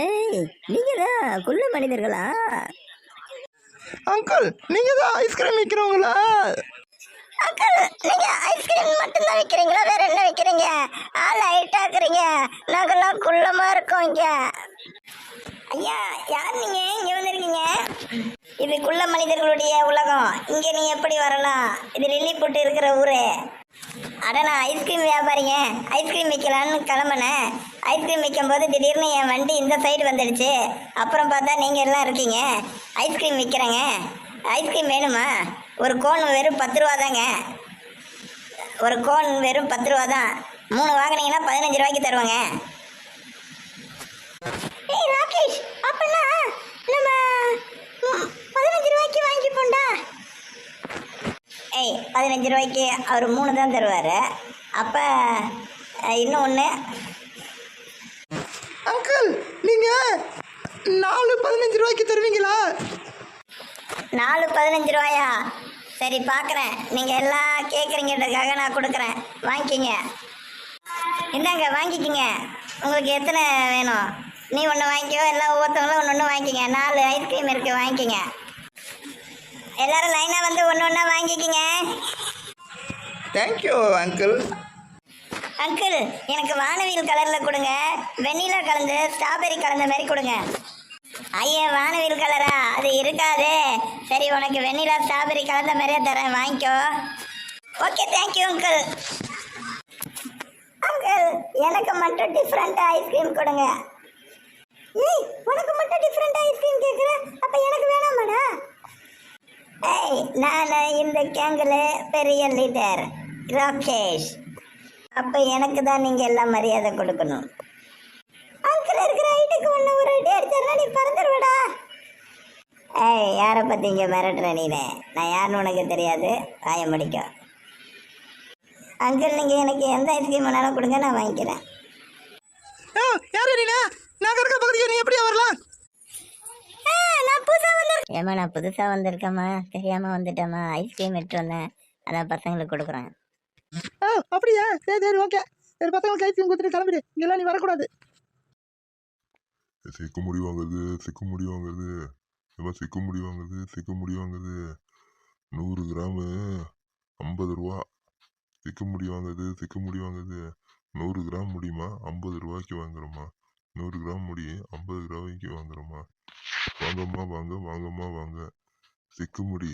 ஏய் நீங்க தான் குள்ள மனிதர்களா? அங்கிள் நீங்க தான் ஐஸ்கிரீம் விற்கிறவங்களா அங்கிள் நீங்க ஐஸ்கிரீம் மட்டும்தான் விற்கிறீங்களா வேற என்ன விற்கிறீங்க ஆள் ஹைட்டா இருக்கிறீங்க. நாங்கெல்லாம் குள்ளமா இருக்கோம் இங்க. ஐயா யார் நீங்க? இங்க வந்திருக்கீங்க? இது குள்ள மனிதர்களுடைய உலகம். இங்க நீங்க எப்படி வரலாம்? இது லில்லிபுட்டு இருக்கிற ஊரு. அட நான் ஐஸ்கிரீம் வியாபாரிங்க. ஐஸ்கிரீம் விற்கலான்னு கிளம்புனேன். ஐஸ்கிரீம் விற்கும்போது திடீர்னு என் வண்டி இந்த சைடு வந்துடுச்சு. அப்புறம் பார்த்தா நீங்கள் எல்லாம் இருக்கீங்க. ஐஸ்கிரீம் விற்கிறேங்க ஐஸ்கிரீம் வேணுமா? ஒரு கோன் வெறும் பத்து ரூபா தாங்க. ஒரு கோன் வெறும் பத்து ரூபா தான். மூணு வாங்கினீங்கன்னா பதினஞ்சு ரூபாய்க்கு தருவாங்க ஏய் ராகேஷ் அப்பனா நம்ம ம், பதினஞ்சு ரூபாய்க்கு வாங்கி போண்டா ஏய் பதினஞ்சு ரூபாய்க்கு அவர் மூணு தான் தருவார். அப்போ இன்னும் ஒன்று அங்கிள் நீங்க நாலு பதினஞ்சு ரூபாய்க்கு தருவீங்களா? நாலு பதினஞ்சு ரூபாயா? சரி பார்க்குறேன் நீங்கள் எல்லாம் கேட்குறீங்கிறதுக்காக நான் கொடுக்குறேன். வாங்கிக்கிங்க. இந்தாங்க வாங்கிக்கிங்க. உங்களுக்கு எத்தனை வேணும்? நீ ஒன்று வாங்கிக்கோ எல்லாம் ஒவ்வொருத்தவங்களும் ஒன்று ஒன்று வாங்கிக்கிங்க. நாலு ஐஸ்கிரீம் இருக்குது வாங்கிக்கிங்க. எல்லாரும் லைனாக வந்து ஒன்று ஒன்றா வாங்கிக்கிங்க. தேங்க்யூ அங்கிள் அங்கிள் எனக்கு வானவில் கலரில் கொடுங்க. வெண்ணிலா கலந்து ஸ்ட்ராபெரி கலந்த மாதிரி கொடுங்க. ஐயா வானவில் கலரா? அது இருக்காதே. சரி உனக்கு வெண்ணிலா ஸ்ட்ராபெரி கலந்த மாதிரியே தரேன் வாங்கிக்கோ. ஓகே தேங்க்யூ அங்கிள் அங்கிள் எனக்கு மட்டும் டிஃப்ரெண்ட் ஐஸ்கிரீம் கொடுங்க. ஏய் உனக்கு மட்டும் டிஃப்ரெண்ட் ஐஸ்கிரீம் கேட்குற அப்போ எனக்கு வேணாமாடா? ஏய் நான் இந்த கேங்கில் பெரிய லீடர் ராகேஷ். அப்போ எனக்கு தான் நீங்கள் எல்லாம் மரியாதை கொடுக்கணும். அங்கிள் இருக்கிற ஐட்டுக்கு ஒன்று ஒரு ஐடியா அடிச்சாருன்னா நீ பறந்துருவடா. ஏய் யாரை பற்றி இங்கே மிரட்டுற நீனே? நான் யாருன்னு உனக்கு தெரியாது. வாய முடிக்கும் அங்கிள் நீங்கள் எனக்கு எந்த ஐஸ்கிரீம் வேணாலும் கொடுங்க நான் வாங்கிக்கிறேன். ஓ யார் நீங்க இருக்க பகுதியை நீ எப்படியா வரலாம்? ஏமா நான் புதுசாக வந்திருக்கேம்மா. தெரியாமல் வந்துட்டேம்மா. ஐஸ்கிரீம் எடுத்து வந்தேன். அதான் பசங்களுக்கு கொடுக்குறேன். ஓ அப்படியா? சரி சரி ஓகே சரி பசங்களுக்கு ஐஸ்கிரீம் கொடுத்துட்டு கிளம்பிடு. இங்கெல்லாம் நீ வரக்கூடாது. சிக்கு முடி வாங்குறது சிக்கு முடி வாங்குறது. ஏமா சிக்கு முடி வாங்குறது சிக்கு முடி வாங்குறது. நூறு கிராமு ஐம்பது ரூபா. சிக்கு முடி வாங்குறது சிக்கு முடி வாங்குறது. நூறு கிராம் முடியுமா? ஐம்பது ரூபாய்க்கு வாங்குறோமா நூறு கிராம் முடி ஐம்பது ரூபாய்க்கு வாங்குறோமா வாங்கம்மா வாங்க வாங்கம்மா வாங்க. சிக்கு முடி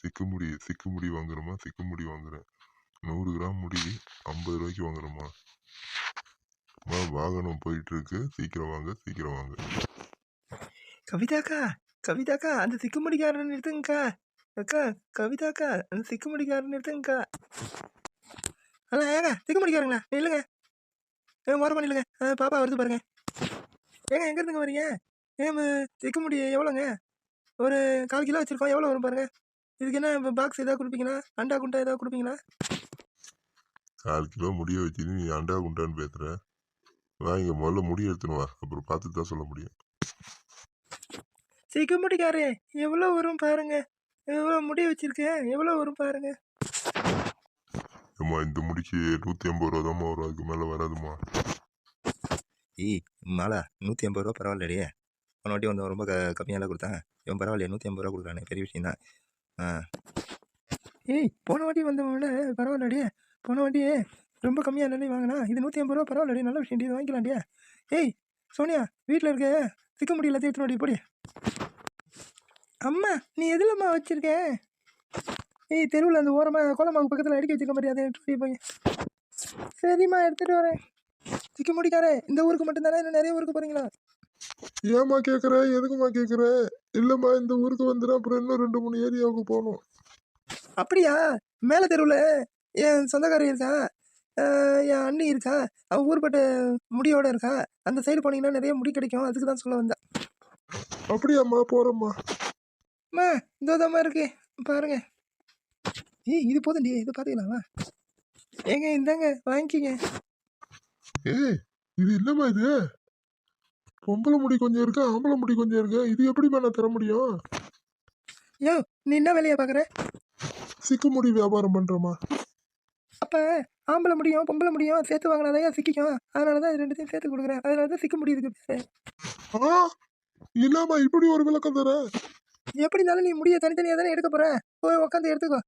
சிக்கு முடி சிக்கு முடி வாங்குறோமா சிக்கு முடி வாங்குறேன். நூறு கிராம் முடி ஐம்பது ரூபாய்க்கு வாங்குறோமா அம்மா, வாகனம் போயிட்டு இருக்கு சீக்கிரம் வாங்க சீக்கிரம் வாங்க. கவிதாக்கா கவிதாக்கா அந்த சிக்குமுடிக்காரன் நிறுத்துங்கக்கா. அக்கா கவிதாக்கா அந்த சிக்குமுடிக்காரன் நிறுத்துங்கக்கா. அண்ணா ஏங்க சிக்குமுடிக்காரங்களா இல்லைங்க ஏ மரமா இல்லைங்க பாப்பா வருது பாருங்க. ஏங்க எங்கேருந்துங்க வரீங்க? ஏன் சிக்குமுடி எவ்வளோங்க? ஒரு கால் கிலோ வச்சிருக்கோம் எவ்வளோ வரும் பாருங்க? இதுக்கு என்ன பாக்ஸ் ஏதாவது கொடுப்பீங்களா? அண்டா குண்டா ஏதாவது கொடுப்பீங்களா? கால் கிலோ முடிய வச்சுட்டு நீ அண்டா குண்டான்னு பேசுற. வாங்க முதல்ல முடி எடுத்துன்னு வா அப்புறம் பார்த்து தான் சொல்ல முடியும். சிக்குமுடிக்காரே எவ்வளோ வரும் பாருங்க. எவ்வளோ முடி வச்சிருக்கேன் எவ்வளோ வரும் பாருங்க. ஏம்மா இந்த முடிக்கு நூற்றி ஐம்பது ரூபா தாம்மா வரும் அதுக்கு மேலே வராதும்மா. ஏய் மாலா நூற்றி ஐம்பது ரூபா பரவாயில்லடியே போன வாட்டி வந்து ரொம்ப க கம்மியாலாம் கொடுத்தேன். இவன் பரவாயில்லையே நூற்றி ஐம்பது ரூபா கொடுக்குறானே பெரிய விஷயம் தான். ஆ. ஏய் போன வாட்டி வந்தவங்கள பரவாயில்லடியே போன வாட்டியே ரொம்ப கம்மியாக இல்லையே வாங்கினா இது நூற்றி ஐம்பது ரூபா பரவாயில்லடி நல்ல விஷயம் இது வாங்கிக்கலாண்டியா ஏய் சோனியா வீட்டில் இருக்க சிக்க முடியல தேய்த்து போடி. அம்மா நீ எதுலம்மா வச்சிருக்க? ஏய் தெருவில் அந்த ஓரமாக கோலமாவுக்கு பக்கத்தில் அடிக்க வச்சுக்க மாதிரி அதை போய். சரிம்மா எடுத்துகிட்டு வரேன். சிக்க முடிக்காரே இந்த ஊருக்கு மட்டும்தானே இன்னும் நிறைய ஊருக்கு போகிறீங்களா ஏம்மா கேட்குற எதுக்குமா கேட்குற இல்லைம்மா இந்த ஊருக்கு வந்துடும் அப்புறம் இன்னும் ரெண்டு மூணு ஏரியாவுக்கு போகணும். அப்படியா? மேலே தெருவில் என் சொந்தக்காரி இருக்கா? அஹ் என் அண்ணி இருக்கா? அவன் ஊர்பட்ட முடியோட இருக்கா? அந்த சைடு போனீங்கன்னா நிறைய முடி கிடைக்கும். அதுக்கு தான் சொல்ல வந்தேன் அப்படியாம்மா போகிறோம்மா அம்மா இந்த விதமாக இருக்கு. பாருங்க. ஏய் இது போதும்டி இது பார்த்துக்கலாமா? ஏங்க இந்தாங்க வாங்கிக்கிங்க. ஏய் இது என்னம்மா இது? பொம்பளை முடி கொஞ்சம் இருக்கு ஆம்பளை முடி கொஞ்சம் இருக்கு. இது எப்படிம்மா நான் தர முடியும்? யோ நீ என்ன வேலையை பார்க்குற? சிக்கு முடி வியாபாரம் பண்ணுறோமா அப்போ ஆம்பளை முடியும் பொம்பளை முடியும் சேர்த்து வாங்கினாதான் சிக்கிக்கும். அதனால தான் இது ரெண்டுத்தையும் சேர்த்து கொடுக்குறேன். அதனால தான் சிக்க முடியுதுக்கு பேர். ஆ? இல்லாம இப்படி ஒரு விளக்கம் தர? எப்படி இருந்தாலும் நீ முடிய தனித்தனியாக தானே எடுக்க போற? போய் உட்காந்து எடுத்துக்கோ.